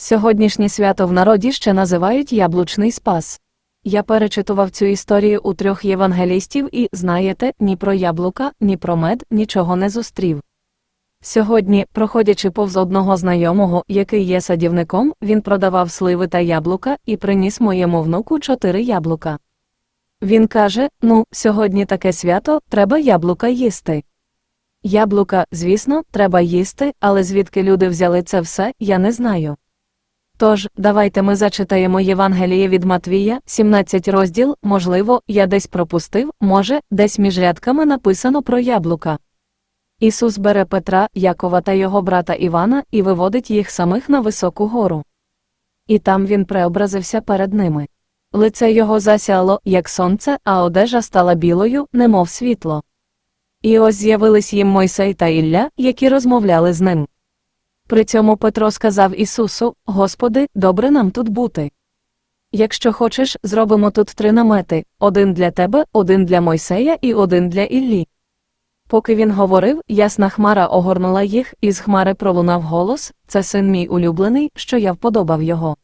Сьогоднішнє свято в народі ще називають Яблучний Спас. Я перечитував цю історію у трьох євангелістів і, знаєте, ні про яблука, ні про мед нічого не зустрів. Сьогодні, проходячи повз одного знайомого, який є садівником, він продавав сливи та яблука і приніс моєму внуку чотири яблука. Він каже: Ну, сьогодні таке свято, треба яблука їсти. Яблука, звісно, треба їсти, але звідки люди взяли це все, я не знаю. Тож, давайте ми зачитаємо Євангеліє від Матвія, 17 розділ, можливо, я десь пропустив, може, десь між рядками написано про яблука. Ісус бере Петра, Якова та його брата Івана і виводить їх самих на високу гору. І там він преобразився перед ними. Лице його засяяло, як сонце, а одежа стала білою, немов світло. І ось з'явились їм Мойсей та Ілля, які розмовляли з ним. При цьому Петро сказав Ісусу: Господи, добре нам тут бути. Якщо хочеш, зробимо тут три намети один для тебе, один для Мойсея і один для Іллі. Поки він говорив, ясна хмара огорнула їх, і з хмари пролунав голос Це син мій улюблений, що я вподобав його.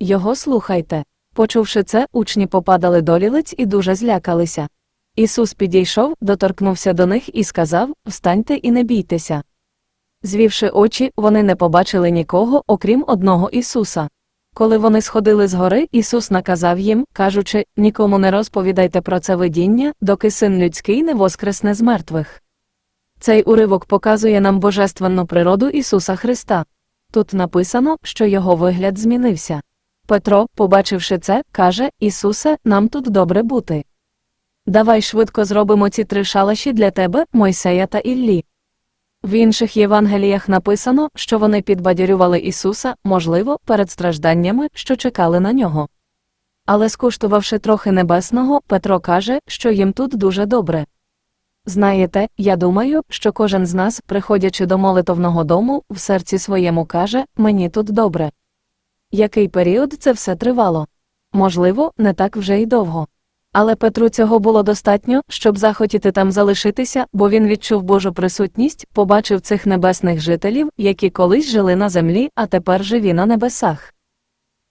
Його слухайте. Почувши це, учні попадали до лілиць і дуже злякалися. Ісус підійшов, доторкнувся до них і сказав Встаньте і не бійтеся. Звівши очі, вони не побачили нікого, окрім одного Ісуса. Коли вони сходили з гори, Ісус наказав їм, кажучи, нікому не розповідайте про це видіння, доки син людський не воскресне з мертвих. Цей уривок показує нам божественну природу Ісуса Христа. Тут написано, що його вигляд змінився. Петро, побачивши це, каже Ісусе, нам тут добре бути. Давай швидко зробимо ці три шалаші для тебе, Мойсея та Іллі. В інших Євангеліях написано, що вони підбадьорювали Ісуса, можливо, перед стражданнями, що чекали на нього. Але скуштувавши трохи небесного, Петро каже, що їм тут дуже добре. Знаєте, я думаю, що кожен з нас, приходячи до молитовного дому, в серці своєму каже мені тут добре. Який період це все тривало? Можливо, не так вже й довго. Але Петру цього було достатньо, щоб захотіти там залишитися, бо він відчув Божу присутність, побачив цих небесних жителів, які колись жили на землі, а тепер живі на небесах.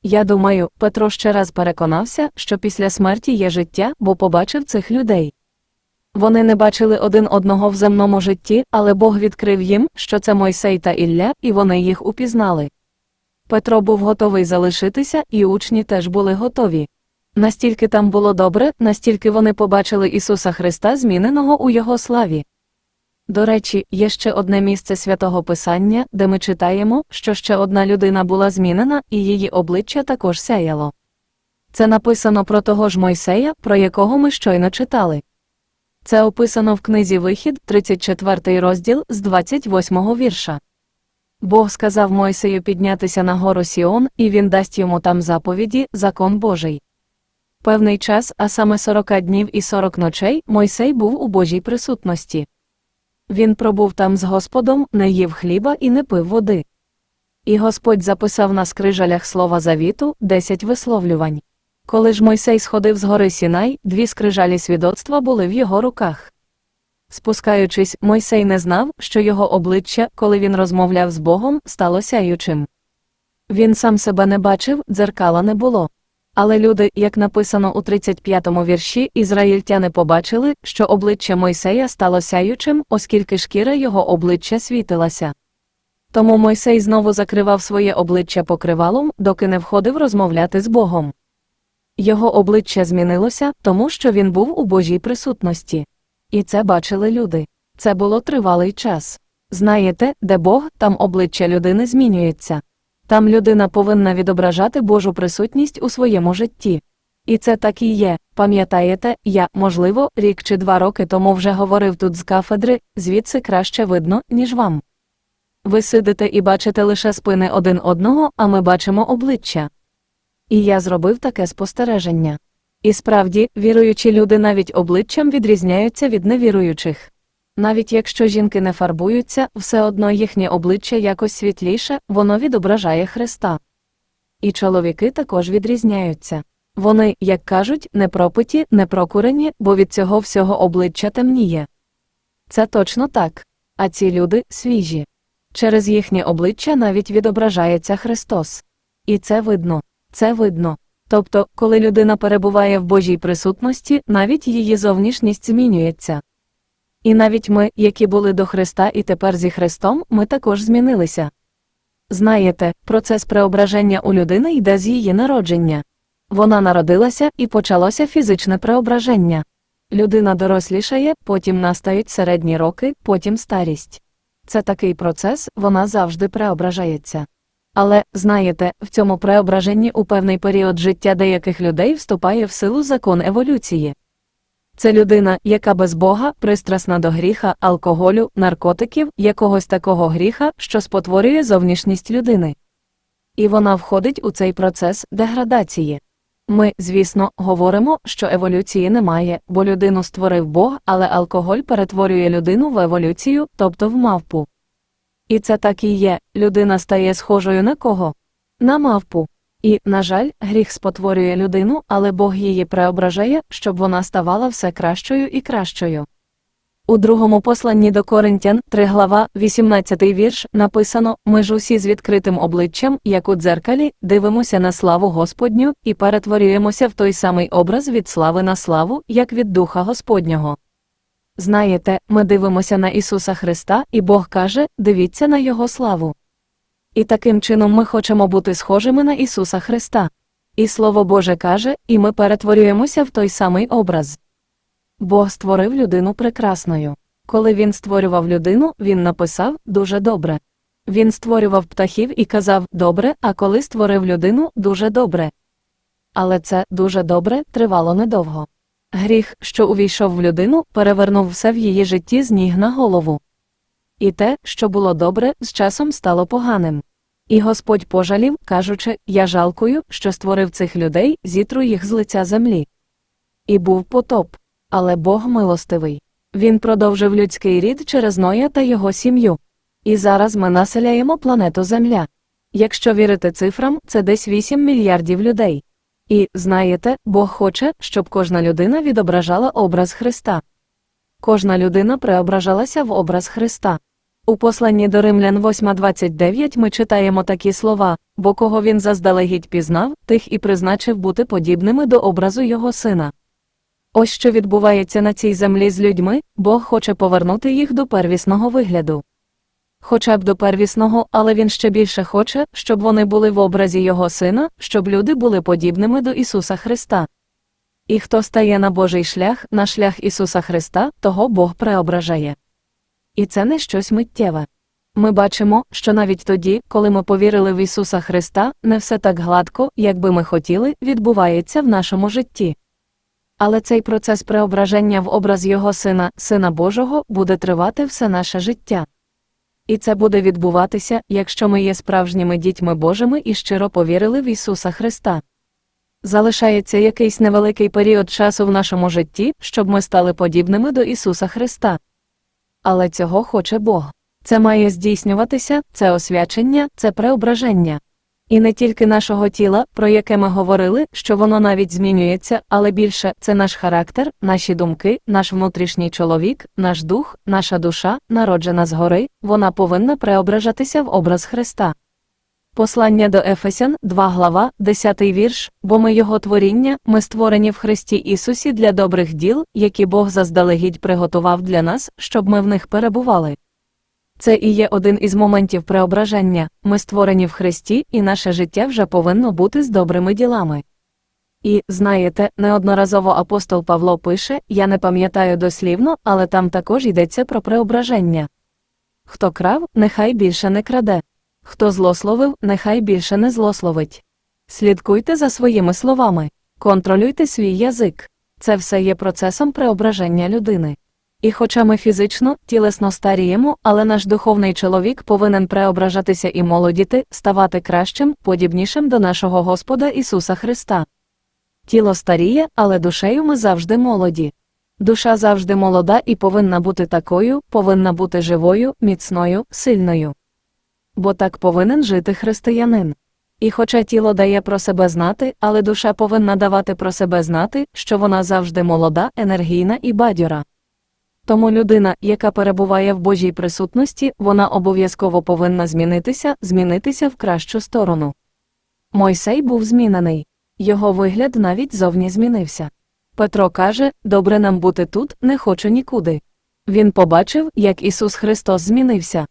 Я думаю, Петро ще раз переконався, що після смерті є життя, бо побачив цих людей. Вони не бачили один одного в земному житті, але Бог відкрив їм, що це Мойсей та Ілля, і вони їх упізнали. Петро був готовий залишитися, і учні теж були готові. Настільки там було добре, настільки вони побачили Ісуса Христа, зміненого у Його славі. До речі, є ще одне місце святого Писання, де ми читаємо, що ще одна людина була змінена, і її обличчя також сяяло. Це написано про того ж Мойсея, про якого ми щойно читали. Це описано в книзі Вихід, 34 розділ з 28 вірша. Бог сказав Мойсею піднятися на гору Сіон, і він дасть йому там заповіді, закон Божий. Певний час, а саме 40 днів і 40 ночей, Мойсей був у Божій присутності. Він пробув там з Господом, не їв хліба і не пив води. І Господь записав на скрижалях слова завіту, 10 висловлювань. Коли ж Мойсей сходив з гори Сінай, дві скрижалі свідоцтва були в його руках. Спускаючись, Мойсей не знав, що його обличчя, коли він розмовляв з Богом, стало сяючим. Він сам себе не бачив, дзеркала не було. Але люди, як написано у 35-му вірші, ізраїльтяни побачили, що обличчя Мойсея стало сяючим, оскільки шкіра його обличчя світилася. Тому Мойсей знову закривав своє обличчя покривалом, доки не входив розмовляти з Богом. Його обличчя змінилося, тому що він був у Божій присутності. І це бачили люди. Це було тривалий час. Знаєте, де Бог, там обличчя людини змінюється. Там людина повинна відображати Божу присутність у своєму житті. І це так і є. Пам'ятаєте, я, можливо, рік чи два роки тому вже говорив тут з кафедри, звідси краще видно, ніж вам. Ви сидите і бачите лише спини один одного, а ми бачимо обличчя. І я зробив таке спостереження. І справді, віруючі люди навіть обличчям відрізняються від невіруючих. Навіть якщо жінки не фарбуються, все одно їхнє обличчя якось світліше, воно відображає Христа. І чоловіки також відрізняються. Вони, як кажуть, не пропиті, не прокурені, бо від цього всього обличчя темніє. Це точно так. А ці люди свіжі. Через їхнє обличчя навіть відображається Христос. І це видно. Це видно. Тобто, коли людина перебуває в Божій присутності, навіть її зовнішність змінюється. І навіть ми, які були до Христа і тепер зі Христом, ми також змінилися. Знаєте, процес преображення у людини йде з її народження. Вона народилася і почалося фізичне преображення. Людина дорослішає, потім настають середні роки, потім старість. Це такий процес, вона завжди преображається. Але, знаєте, в цьому преображенні у певний період життя деяких людей вступає в силу закон еволюції. Це людина, яка без Бога пристрасна до гріха, алкоголю, наркотиків, якогось такого гріха, що спотворює зовнішність людини. І вона входить у цей процес деградації. Ми, звісно, говоримо, що еволюції немає, бо людину створив Бог, але алкоголь перетворює людину в еволюцію, тобто в мавпу. І це так і є людина стає схожою на кого? На мавпу. І, на жаль, гріх спотворює людину, але Бог її преображає, щоб вона ставала все кращою і кращою. У другому посланні до Коринтян, 3 глава, 18 вірш, написано Ми ж усі з відкритим обличчям, як у дзеркалі, дивимося на славу Господню і перетворюємося в той самий образ від слави на славу, як від Духа Господнього. Знаєте, ми дивимося на Ісуса Христа, і Бог каже дивіться на Його славу. І таким чином ми хочемо бути схожими на Ісуса Христа. І Слово Боже каже, і ми перетворюємося в той самий образ. Бог створив людину прекрасною. Коли він створював людину, він написав дуже добре. Він створював птахів і казав добре, а коли створив людину дуже добре. Але це дуже добре тривало недовго. Гріх, що увійшов в людину, перевернув все в її житті з ніг на голову. І те, що було добре, з часом стало поганим. І Господь пожалів, кажучи, я жалкую, що створив цих людей, зітру їх з лиця землі. І був потоп. Але Бог милостивий. Він продовжив людський рід через Ноя та його сім'ю. І зараз ми населяємо планету Земля. Якщо вірити цифрам, це десь 8 мільярдів людей. І, знаєте, Бог хоче, щоб кожна людина відображала образ Христа. Кожна людина преображалася в образ Христа. У посланні до Римлян 8.29 ми читаємо такі слова, бо кого він заздалегідь пізнав, тих і призначив бути подібними до образу його сина. Ось що відбувається на цій землі з людьми, Бог хоче повернути їх до первісного вигляду. Хоча б до первісного, але він ще більше хоче, щоб вони були в образі Його Сина, щоб люди були подібними до Ісуса Христа. І хто стає на Божий шлях, на шлях Ісуса Христа, того Бог преображає. І це не щось миттєве. Ми бачимо, що навіть тоді, коли ми повірили в Ісуса Христа, не все так гладко, як би ми хотіли, відбувається в нашому житті. Але цей процес преображення в образ Його Сина, Сина Божого, буде тривати все наше життя. І це буде відбуватися, якщо ми є справжніми дітьми Божими і щиро повірили в Ісуса Христа. Залишається якийсь невеликий період часу в нашому житті, щоб ми стали подібними до Ісуса Христа. Але цього хоче Бог. Це має здійснюватися, це освячення, це преображення. І не тільки нашого тіла, про яке ми говорили, що воно навіть змінюється, але більше це наш характер, наші думки, наш внутрішній чоловік, наш дух, наша душа, народжена згори, вона повинна преображатися в образ Христа. Послання до Ефесян, 2 глава, 10 вірш, бо ми Його творіння, ми створені в Христі Ісусі для добрих діл, які Бог заздалегідь приготував для нас, щоб ми в них перебували. Це і є один із моментів преображення ми створені в Христі, і наше життя вже повинно бути з добрими ділами. І, знаєте, неодноразово апостол Павло пише я не пам'ятаю дослівно, але там також йдеться про преображення. Хто крав, нехай більше не краде. Хто злословив, нехай більше не злословить. Слідкуйте за своїми словами, контролюйте свій язик. Це все є процесом преображення людини. І хоча ми фізично, тілесно старіємо, але наш духовний чоловік повинен преображатися і молодіти, ставати кращим, подібнішим до нашого Господа Ісуса Христа. Тіло старіє, але душею ми завжди молоді. Душа завжди молода і повинна бути такою, повинна бути живою, міцною, сильною. Бо так повинен жити християнин. І хоча тіло дає про себе знати, але душа повинна давати про себе знати, що вона завжди молода, енергійна і бадьора. Тому людина, яка перебуває в Божій присутності, вона обов'язково повинна змінитися, змінитися в кращу сторону. Мойсей був змінений. Його вигляд навіть зовні змінився. Петро каже: Добре нам бути тут, не хочу нікуди. Він побачив, як Ісус Христос змінився.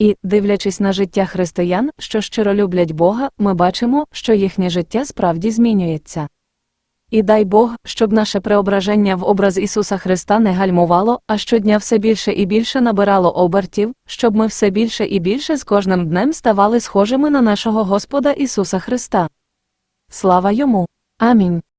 І, дивлячись на життя християн, що щиро люблять Бога, ми бачимо, що їхнє життя справді змінюється. І дай Бог, щоб наше преображення в образ Ісуса Христа не гальмувало, а щодня все більше і більше набирало обертів, щоб ми все більше і більше з кожним днем ставали схожими на нашого Господа Ісуса Христа. Слава йому! Амінь.